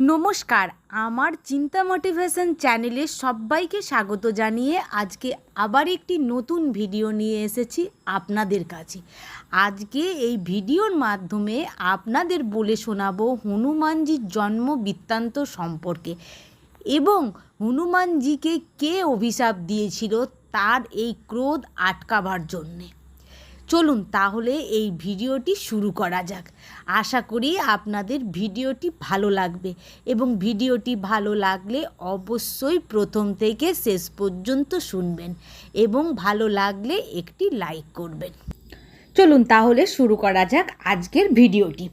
নমস্কার, আমার চিন্তা মোটিভেশন চ্যানেলে সবাইকে স্বাগত জানিয়ে আজকে আবার একটি নতুন ভিডিও নিয়ে এসেছি আপনাদের কাছে। আজকে এই ভিডিওর মাধ্যমে আপনাদের বলে শোনাবো হনুমানজির জন্ম বৃত্তান্ত সম্পর্কে এবং হনুমানজিকে কে অভিশাপ দিয়েছিল তার এই ক্রোধ আটকাবার জন্যে। চলুন তাহলে এই ভিডিওটি শুরু করা যাক। আশা করি আপনাদের ভিডিওটি ভালো লাগবে এবং ভিডিওটি ভালো লাগলে অবশ্যই প্রথম থেকে শেষ পর্যন্ত শুনবেন এবং ভালো লাগলে একটি লাইক করবেন। চলুন তাহলে শুরু করা যাক আজকের ভিডিওটি।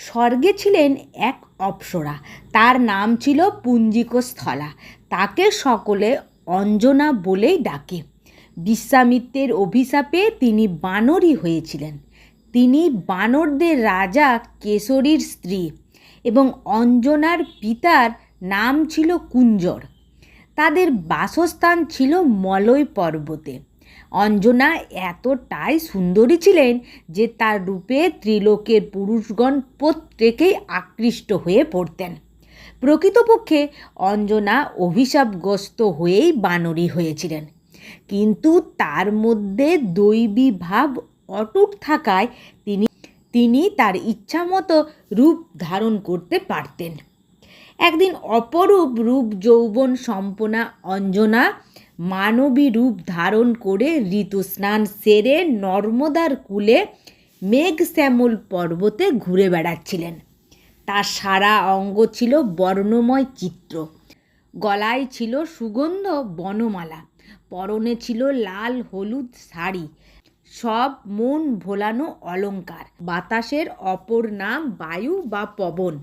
স্বর্গে ছিলেন এক অপ্সরা। তার নাম ছিল পুঞ্জিকস্থলা। তাকে সকলে অঞ্জনা বলেই ডাকে। বিশ্বামিত্রের অভিশাপে তিনি বানরই হয়েছিলেন। তিনি বানরদের রাজা কেশরীর স্ত্রী এবং অঞ্জনার পিতার নাম ছিল কুঞ্জর। তাদের বাসস্থান ছিল মলয় পর্বতে। অঞ্জনা এতটাই সুন্দরী ছিলেন যে তার রূপে ত্রিলোকের পুরুষগণ প্রত্যেকেই আকৃষ্ট হয়ে পড়তেন। প্রকৃতপক্ষে অঞ্জনা অভিশাপগ্রস্ত হয়েই বানরী হয়েছিলেন। কিন্তু তার মধ্যে দৈবী ভাব অটুট থাকায় তিনি তিনি তার ইচ্ছামতো রূপ ধারণ করতে পারতেন। একদিন অপরূপ রূপ যৌবন সম্পনা অঞ্জনা মানবী রূপ ধারণ করে ঋতুস্নান সেরে নর্মদার কূলে মেঘ শ্যামল পর্বতে ঘুরে বেড়াচ্ছিলেন। তার সারা অঙ্গ ছিল বর্ণময় চিত্র। গলায় ছিল সুগন্ধ বনমালা। পরনে ছিল লাল হলুদ শাড়ি। সব মন ভোলানো অলংকার বাতাসের অপর নাম বায়ু বা পবন।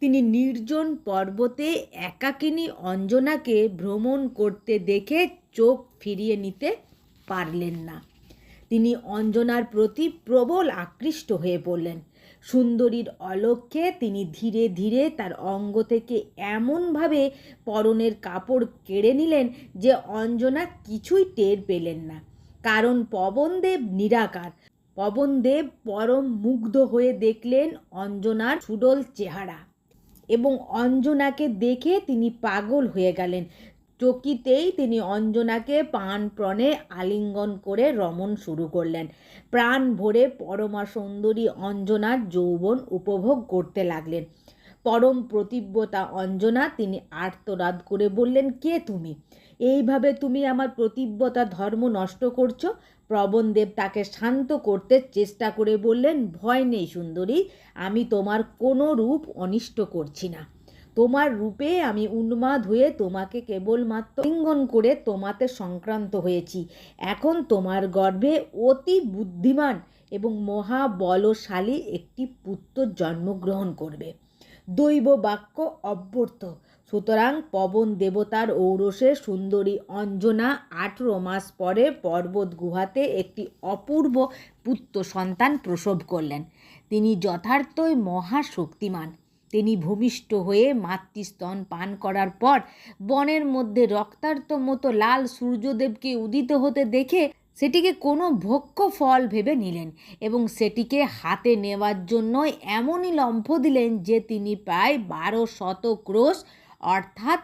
তিনি নির্জন পর্বতে একাকিনী অঞ্জনাকে ভ্রমণ করতে দেখে চোখ ফিরিয়ে নিতে পারলেন না। তিনি অঞ্জনার প্রতি প্রবল আকৃষ্ট হয়ে পড়লেন। সুন্দরীর অলক্ষ্যে তিনি ধীরে ধীরে তার অঙ্গ থেকে এমনভাবে পরনের কাপড় কেড়ে নিলেন যে অঞ্জনা কিছুই টের পেলেন না। কারণ পবনদেব নিরাকার। পবনদেব পরম মুগ্ধ হয়ে দেখলেন অঞ্জনার সুডল চেহারা এবং অঞ্জনাকে দেখে তিনি পাগল হয়ে গেলেন। চকিতেই তিনি অঞ্জনাকে প্রাণপ্রণে আলিঙ্গন করে রমণ শুরু করলেন। প্রাণ ভরে পরমা সুন্দরী অঞ্জনার যৌবন উপভোগ করতে লাগলেন। পরম প্রতিব্যতা অঞ্জনা তিনি আর্তনাদ করে বললেন, কে তুমি? এইভাবে তুমি আমার প্রতিব্যতা ধর্ম নষ্ট করছ? প্রবণদেব তাকে শান্ত করতে চেষ্টা করে বললেন, ভয় নেই সুন্দরী, আমি তোমার কোনো রূপ অনিষ্ট করছি না। তোমার রূপে আমি উন্মাদ হয়ে তোমাকে কেবলমাত্র লিঙ্গন করে তোমাতে সংক্রান্ত হয়েছি। এখন তোমার গর্ভে অতি বুদ্ধিমান এবং মহাবলশালী একটি পুত্র জন্মগ্রহণ করবে। দৈব বাক্য অব্যর্থ। সুতরাং পবন দেবতার ঔরসে সুন্দরী অঞ্জনা আঠেরো মাস পরে পর্বত গুহাতে একটি অপূর্ব পুত্র সন্তান প্রসব করলেন। তিনি যথার্থই মহাশক্তিমান তিনি ভূমিষ্ঠ হয়ে মাতৃস্তন পান করার পর বনের মধ্যে রক্তার্ত মতো লাল সূর্যদেবকে উদিত হতে দেখে সেটিকে কোনো ভক্ষ ফল ভেবে নিলেন এবং সেটিকে হাতে নেওয়ার জন্য এমনই লম্ফ দিলেন যে তিনি প্রায় বারো শত ক্রোশ অর্থাৎ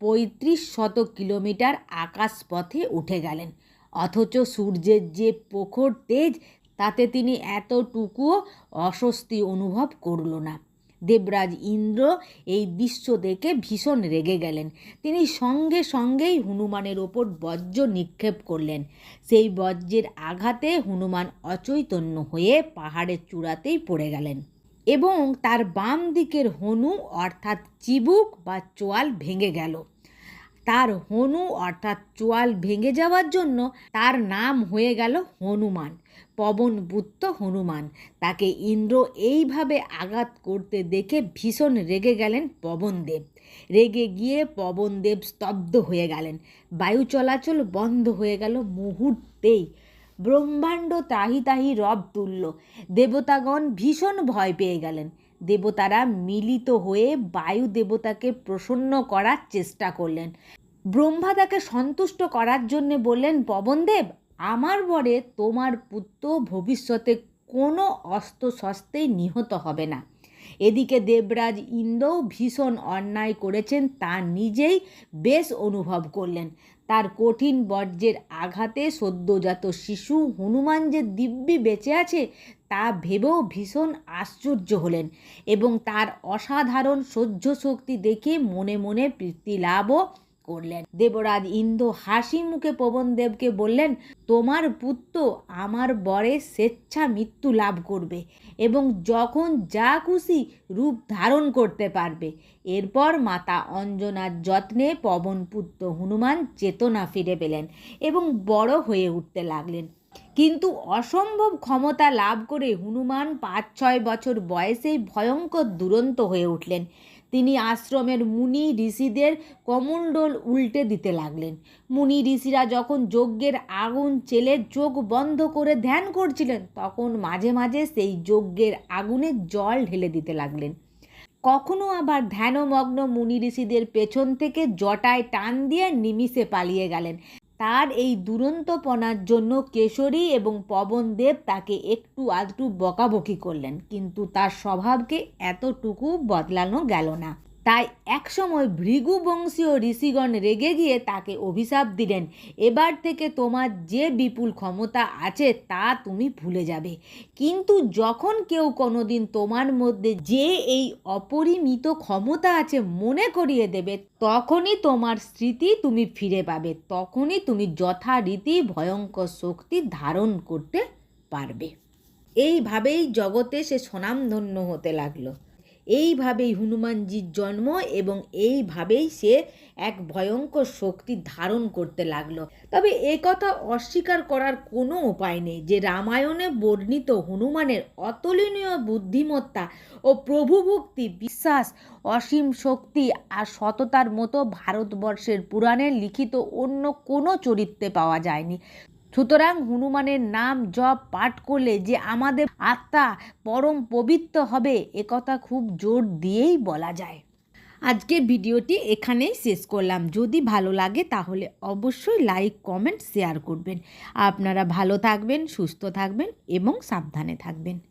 পঁয়ত্রিশ শত কিলোমিটার আকাশপথে উঠে গেলেন। অথচ সূর্যের যে প্রখর তেজ, তাতে তিনি এতটুকুও অস্বস্তি অনুভব করল না। দেবরাজ ইন্দ্র এই দৃশ্য দেখে ভীষণ রেগে গেলেন। তিনি সঙ্গে সঙ্গেই হনুমানের ওপর বজ্র নিক্ষেপ করলেন। সেই বজ্রের আঘাতে হনুমান অচৈতন্য হয়ে পাহাড়ের চূড়াতেই পড়ে গেলেন এবং তার বাম দিকের হনু অর্থাৎ চিবুক বা চোয়াল ভেঙে গেল। তার হনু অর্থাৎ চোয়াল ভেঙে যাওয়ার জন্য তার নাম হয়ে গেল হনুমান, পবন পবনপুত্র হনুমান। তাকে ইন্দ্র এইভাবে আঘাত করতে দেখে ভীষণ রেগে গেলেন পবনদেব। রেগে গিয়ে পবনদেব স্তব্ধ হয়ে গেলেন। বায়ু চলাচল বন্ধ হয়ে গেল মুহূর্তেই। ব্রহ্মাণ্ড তাহি তাহি রব তুলল। দেবতাগণ ভীষণ ভয় পেয়ে গেলেন। দেবতারা মিলিত হয়ে বায়ু দেবতাকে প্রসন্ন করার চেষ্টা করলেন। ব্রহ্মা তাকে সন্তুষ্ট করার জন্যে বললেন, পবনদেব, আমার বরে তোমার পুত্র ভবিষ্যতে কোনো অস্ত্র শস্ত্রেই নিহত হবে না। এদিকে দেবরাজ ইন্দ্রও ভীষণ অন্যায় করেছেন, তা নিজেই বেশ অনুভব করলেন। তার কঠিন বর্জ্যের আঘাতে সদ্যজাত শিশু হনুমান যে দিব্যি বেঁচে আছে, তা ভেবেও ভীষণ আশ্চর্য হলেন এবং তার অসাধারণ সহ্য শক্তি দেখে মনে মনে প্রীতি লাভও করলেন। দেবরাজ ইন্দ্র হাসি মুখে পবনদেবকে বললেন, তোমার পুত্র আমার বরে স্বেচ্ছা মৃত্যু লাভ করবে এবং যখন যা খুশি রূপ ধারণ করতে পারবে। এরপর মাতা অঞ্জনার যত্নে পবনপুত্র হনুমান চেতনা ফিরে পেলেন এবং বড় হয়ে উঠতে লাগলেন। কিন্তু অসম্ভব ক্ষমতা লাভ করে হনুমান পাঁচ ছয় বছর বয়সেই ভয়ঙ্কর দুরন্ত হয়ে উঠলেন। তিনি আশ্রমের মুনি ঋষিদের কমণ্ডল উল্টে দিতে লাগলেন। মুনি ঋষিরা যখন যজ্ঞের আগুন চেলে চোখ বন্ধ করে ধ্যান করছিলেন, তখন মাঝে মাঝে সেই যজ্ঞের আগুনে জল ঢেলে দিতে লাগলেন। কখনো আবার ধ্যানমগ্ন মুনি ঋষিদের পেছন থেকে জটায় টান দিয়ে নিমিষে পালিয়ে গেলেন। তার এই দুরন্তপনার জন্য কেশরী এবং পবনদেব তাকে একটু আধটু বকাবকি করলেন, কিন্তু তার স্বভাবকে এতটুকু বদলানো গেল না। তাই একসময় ভৃগু বংশীয় ঋষিগণ রেগে গিয়ে তাকে অভিশাপ দিলেন। এবার থেকে তোমার যে বিপুল ক্ষমতা আছে তা তুমি ভুলে যাবে। কিন্তু যখন কেউ কোনোদিন তোমার মধ্যে যে এই অপরিমিত ক্ষমতা আছে মনে করিয়ে দেবে, তখনই তোমার স্মৃতি তুমি ফিরে পাবে। তখনই তুমি যথারীতি ভয়ঙ্কর শক্তি ধারণ করতে পারবে। এইভাবেই জগতে সে স্বনামধন্য হতে লাগল। এইভাবেই হনুমানজির জন্ম এবং এইভাবেই সে এক ভয়ঙ্কর শক্তি ধারণ করতে লাগল। তবে কথা অস্বীকার করার কোনো উপায় নেই যে রামায়ণে বর্ণিত হনুমানের অতুলনীয় বুদ্ধিমত্তা ও প্রভুভক্তি বিশ্বাস, অসীম শক্তি আর সততার মতো ভারতবর্ষের পুরাণে লিখিত অন্য কোনো চরিত্রে পাওয়া যায়নি। সুতরাং হনুমানের নাম জপ পাঠ করলে যে আমাদের আত্মা পরম পবিত্র হবে একথা খুব জোর দিয়েই বলা যায়। আজকের ভিডিওটি এখানেই শেষ করলাম। যদি ভালো লাগে তাহলে অবশ্যই লাইক, কমেন্ট, শেয়ার করবেন। আপনারা ভালো থাকবেন, সুস্থ থাকবেন এবং সাবধানে থাকবেন।